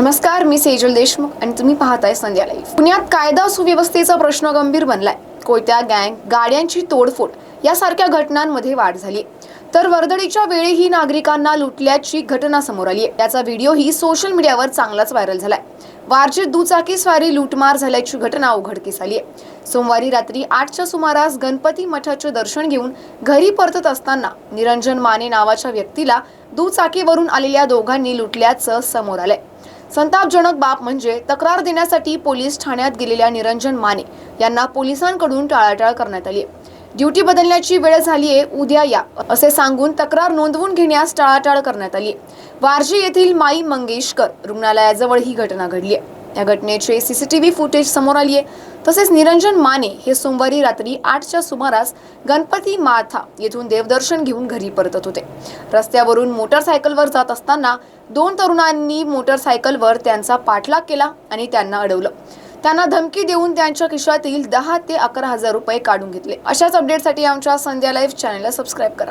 नमस्कार मी सेजल देशमुख आणि तुम्ही पाहताय संध्या लाईव्ह पुण्यात कायदा सुव्यवस्थेचा प्रश्न गंभीर बनलाय. कोयत्या गँग गाड्यांची तोडफोड यासारख्या घटनांमध्ये वाढ झाली तर वर्दळीच्या वेळीही नागरिकांना लुटल्याची घटना समोर आली आहे त्याचा व्हिडिओही सोशल मीडियावर चांगलाच व्हायरल झालाय. वारजेत दुचाकी स्वारी लूटमार झाल्याची घटना उघडकीस आली आहे सोमवारी रात्री आठच्या सुमारास गणपती मठाचे दर्शन घेऊन घरी परतत असताना निरंजन माने नावाच्या व्यक्तीला दुचाकीवरून आलेल्या दोघांनी लुटल्याचं समोर आलंय. संतापजनक बाब म्हणजे तक्रार देण्यासाठी पोलीस ठाण्यात गेलेल्या निरंजन माने यांना पोलिसांकडून टाळाटाळ करण्यात आली आहे. ड्युटी बदलण्याची वेळ झालीये उद्या या असे सांगून तक्रार नोंदवून घेण्यास टाळाटाळ करण्यात आली वारजी येथील माई मंगेशकर रुग्णालयाजवळ ही घटना घडली आहे या घटनेचे सीसीटीव्ही फुटेज समोर आली आहे. तसेच निरंजन माने हे सोमवारी रात्री आठच्या सुमारास गणपती माथा येथून देवदर्शन घेऊन घरी परतत होते. रस्त्यावरून मोटरसायकलवर जात असताना दोन तरुणांनी मोटरसायकलवर त्यांचा पाठलाग केला आणि त्यांना अडवलं. त्यांना धमकी देऊन त्यांच्या खिशातील दहा ते अकरा हजार रुपये काढून घेतले. अशाच अपडेटसाठी आमच्या संध्या लाईव्ह चॅनलला सबस्क्राईब करा.